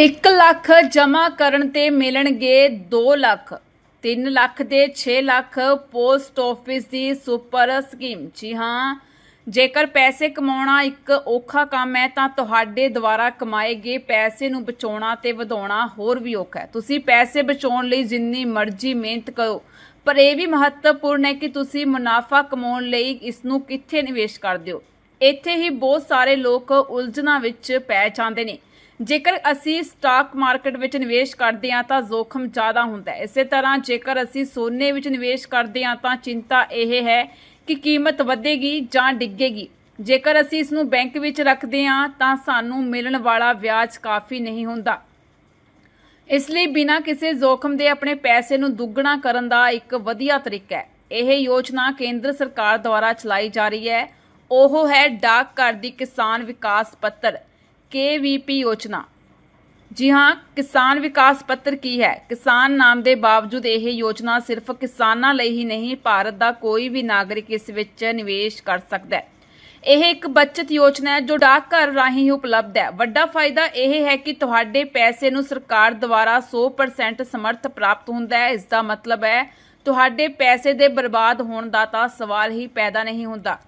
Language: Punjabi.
1 ਲੱਖ ਜਮ੍ਹਾਂ ਕਰਨ ਤੇ ਮਿਲਣਗੇ 2 ਲੱਖ 3 ਲੱਖ ਦੇ 6 ਲੱਖ ਪੋਸਟ ਆਫਿਸ ਦੀ ਸੁਪਰ ਸਕੀਮ। ਜੀ ਹਾਂ, ਜੇਕਰ ਪੈਸੇ ਕਮਾਉਣਾ ਇੱਕ ਔਖਾ ਕੰਮ ਹੈ, ਤਾਂ ਤੁਹਾਡੇ ਦੁਆਰਾ ਕਮਾਏ ਗਏ ਪੈਸੇ ਨੂੰ ਬਚਾਉਣਾ ਤੇ ਵਧਾਉਣਾ ਹੋਰ ਵੀ ਔਖਾ ਹੈ। ਤੁਸੀਂ ਪੈਸੇ ਬਚਾਉਣ ਲਈ ਜਿੰਨੀ ਮਰਜ਼ੀ ਮਿਹਨਤ ਕਰੋ, ਪਰ ਇਹ ਵੀ ਮਹੱਤਵਪੂਰਨ ਹੈ ਕਿ ਤੁਸੀਂ ਮੁਨਾਫਾ ਕਮਾਉਣ ਲਈ ਇਸ ਨੂੰ ਕਿੱਥੇ ਨਿਵੇਸ਼ ਕਰਦੇ ਹੋ। ਇੱਥੇ ਹੀ ਬਹੁਤ ਸਾਰੇ ਲੋਕ ਉਲਝਣਾਂ ਵਿੱਚ ਪੈ ਜਾਂਦੇ ਨੇ। ਜੇਕਰ ਅਸੀਂ ਸਟਾਕ ਮਾਰਕੀਟ ਵਿੱਚ ਨਿਵੇਸ਼ ਕਰਦੇ ਹਾਂ ਤਾਂ ਜ਼ੋਖਮ ਜ਼ਿਆਦਾ ਹੁੰਦਾ ਹੈ। ਇਸੇ ਤਰ੍ਹਾਂ ਜੇਕਰ ਅਸੀਂ ਸੋਨੇ ਵਿੱਚ ਨਿਵੇਸ਼ ਕਰਦੇ ਹਾਂ ਤਾਂ ਚਿੰਤਾ ਇਹ ਹੈ ਕਿ ਕੀਮਤ ਵਧੇਗੀ ਜਾਂ ਡਿੱਗੇਗੀ। ਜੇਕਰ ਅਸੀਂ ਇਸ ਨੂੰ ਬੈਂਕ ਵਿੱਚ ਰੱਖਦੇ ਹਾਂ ਤਾਂ ਸਾਨੂੰ ਮਿਲਣ ਵਾਲਾ ਵਿਆਜ ਕਾਫੀ ਨਹੀਂ ਹੁੰਦਾ। ਇਸ ਲਈ ਬਿਨਾਂ ਕਿਸੇ ਜ਼ੋਖਮ ਦੇ ਆਪਣੇ ਪੈਸੇ ਨੂੰ ਦੁੱਗਣਾ ਕਰਨ ਦਾ ਇੱਕ ਵਧੀਆ ਤਰੀਕਾ ਹੈ। ਇਹ ਯੋਜਨਾ ਕੇਂਦਰ ਸਰਕਾਰ ਦੁਆਰਾ ਚਲਾਈ ਜਾ ਰਹੀ ਹੈ। ਉਹ ਹੈ ਡਾਕ ਘਰ ਦੀ ਕਿਸਾਨ ਵਿਕਾਸ ਪੱਤਰ। KVP ਯੋਜਨਾ। ਜੀ ਹਾਂ, ਕਿਸਾਨ ਵਿਕਾਸ ਪੱਤਰ ਕੀ ਹੈ? ਕਿਸਾਨ ਨਾਮ ਦੇ ਬਾਵਜੂਦ ਇਹ ਯੋਜਨਾ ਸਿਰਫ ਕਿਸਾਨਾਂ ਲਈ ਹੀ ਨਹੀਂ, ਭਾਰਤ ਦਾ ਕੋਈ ਵੀ ਨਾਗਰਿਕ ਇਸ ਵਿੱਚ ਨਿਵੇਸ਼ ਕਰ ਸਕਦਾ ਹੈ। ਇਹ ਇੱਕ ਬਚਤ ਯੋਜਨਾ ਹੈ ਜੋ ਡਾਕਘਰ ਰਾਹੀਂ ਹੀ ਉਪਲਬਧ ਹੈ। ਵੱਡਾ ਫਾਇਦਾ ਇਹ ਹੈ ਕਿ ਤੁਹਾਡੇ ਪੈਸੇ ਨੂੰ ਸਰਕਾਰ ਦੁਆਰਾ 100% ਸਮਰਥ ਪ੍ਰਾਪਤ ਹੁੰਦਾ ਹੈ। ਇਸ ਦਾ ਮਤਲਬ ਹੈ, ਤੁਹਾਡੇ ਪੈਸੇ ਦੇ ਬਰਬਾਦ ਹੋਣ ਦਾ ਤਾਂ ਸਵਾਲ ਹੀ ਪੈਦਾ ਨਹੀਂ ਹੁੰਦਾ।